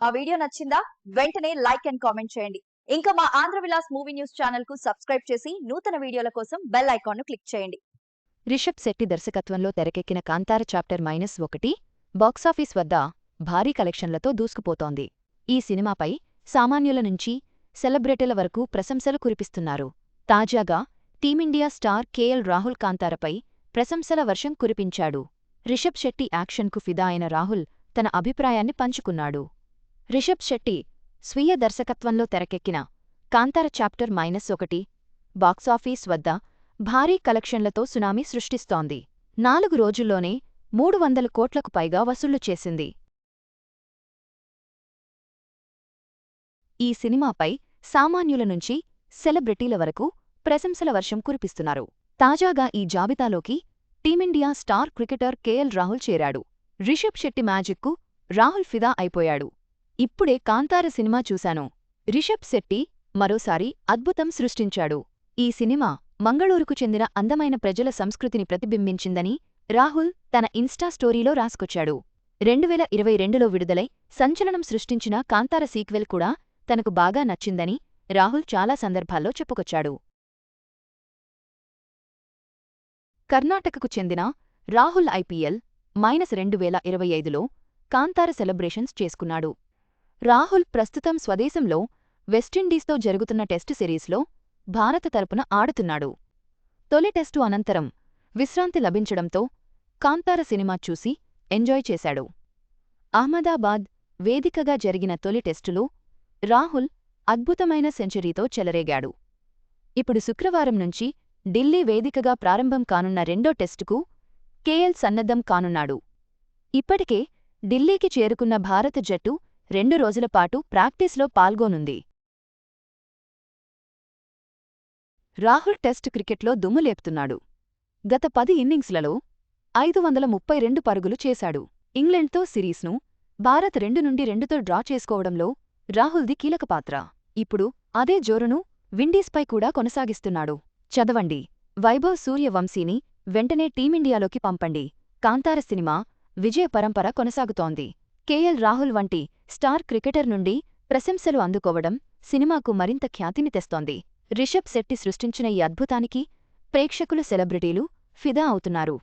ఆ వీడియో నచ్చిందా? వెంటనే లైక్ అండ్ కామెంట్ చేయండి. ఇంకా మా ఆంధ్ర విలాస్ మూవీ న్యూస్ ఛానల్కు సబ్స్క్రైబ్ చేసి నూతన వీడియోల కోసం బెల్ ఐకాన్ను క్లిక్ చేయండి. రిషబ్ శెట్టి దర్శకత్వంలో తెరకెక్కిన కాంతార చాప్టర్ మైనస్ ఒకటి బాక్సాఫీస్ వద్ద భారీ కలెక్షన్లతో దూసుకుపోతోంది. ఈ సినిమాపై సామాన్యుల నుంచి సెలబ్రిటీల వరకు ప్రశంసలు కురిపిస్తున్నారు. తాజాగా team India star KL Rahul కాంతారపై ప్రశంసల వర్షం కురిపించాడు. రిషబ్ శెట్టి యాక్షన్కు ఫిదా అయిన రాహుల్ తన అభిప్రాయాన్ని పంచుకున్నాడు. రిషబ్ శెట్టి స్వీయ దర్శకత్వంలో తెరకెక్కిన కాంతార చాప్టర్ మైనస్ ఒకటి బాక్సాఫీస్ వద్ద భారీ కలెక్షన్లతో సునామీ సృష్టిస్తోంది. నాలుగు రోజుల్లోనే మూడు వందల కోట్లకు పైగా వసూళ్ళు చేసింది. ఈ సినిమాపై సామాన్యుల నుంచి సెలబ్రిటీల వరకు ప్రశంసల వర్షం కురిపిస్తున్నారు. తాజాగా ఈ జాబితాలోకి team India star cricketer KL Rahul చేరాడు. రిషబ్ శెట్టి మ్యాజిక్కు రాహుల్ ఫిదా అయిపోయాడు. ఇప్పుడే కాంతార సినిమా చూశాను. రిషబ్ శెట్టి మరోసారి అద్భుతం సృష్టించాడు. ఈ సినిమా మంగళూరుకు చెందిన అందమైన ప్రజల సంస్కృతిని ప్రతిబింబించిందని రాహుల్ తన ఇన్స్టా స్టోరీలో రాసుకొచ్చాడు. రెండువేల ఇరవై రెండులో విడుదలై సంచలనం సృష్టించిన కాంతార సీక్వెల్ కూడా తనకు బాగా నచ్చిందని రాహుల్ చాలా సందర్భాల్లో చెప్పుకొచ్చాడు. కర్ణాటకకు చెందిన రాహుల్ ఐపీఎల్ మైనస్ రెండు వేల ఇరవై ఐదులో కాంతార సెలబ్రేషన్స్ చేసుకున్నాడు. రాహుల్ ప్రస్తుతం స్వదేశంలో వెస్టిండీస్తో జరుగుతున్న టెస్టు సిరీస్లో భారత తరపున ఆడుతున్నాడు. తొలి టెస్టు అనంతరం విశ్రాంతి లభించడంతో కాంతార సినిమా చూసి ఎంజాయ్ చేశాడు. అహ్మదాబాద్ వేదికగా జరిగిన తొలి టెస్టులో రాహుల్ అద్భుతమైన సెంచరీతో చెలరేగాడు. ఇప్పుడు శుక్రవారం నుంచి ఢిల్లీ వేదికగా ప్రారంభం కానున్న రెండో టెస్టుకు కేఎల్ సన్నద్ధం కానున్నాడు. ఇప్పటికే ఢిల్లీకి చేరుకున్న భారత జట్టు రెండు రోజుల పాటు ప్రాక్టీస్లో పాల్గొనుంది. రాహుల్ టెస్ట్ క్రికెట్లో దుమ్ము లేపుతున్నాడు గత పది ఇన్నింగ్స్లలో ఐదు వందల ముప్పై రెండు పరుగులు చేశాడు. ఇంగ్లండ్తో సిరీస్ను భారత్ రెండు నుండి రెండుతో డ్రా చేసుకోవడంలో రాహుల్ది కీలక పాత్ర. ఇప్పుడు అదే జోరును విండీస్పై కూడా కొనసాగిస్తున్నాడు. చదవండి. వైభవ్ సూర్యవంశీని వెంటనే టీమిండియాలోకి పంపండి. కాంతార సినిమా విజయ పరంపర కొనసాగుతోంది. కేఎల్ రాహుల్ వంటి స్టార్ క్రికెటర్ నుండి ప్రశంసలు అందుకోవడం సినిమాకు మరింత ఖ్యాతిని తెస్తోంది. రిషబ్ శెట్టి సృష్టించిన ఈ అద్భుతానికి ప్రేక్షకులు సెలబ్రిటీలు ఫిదా అవుతున్నారు.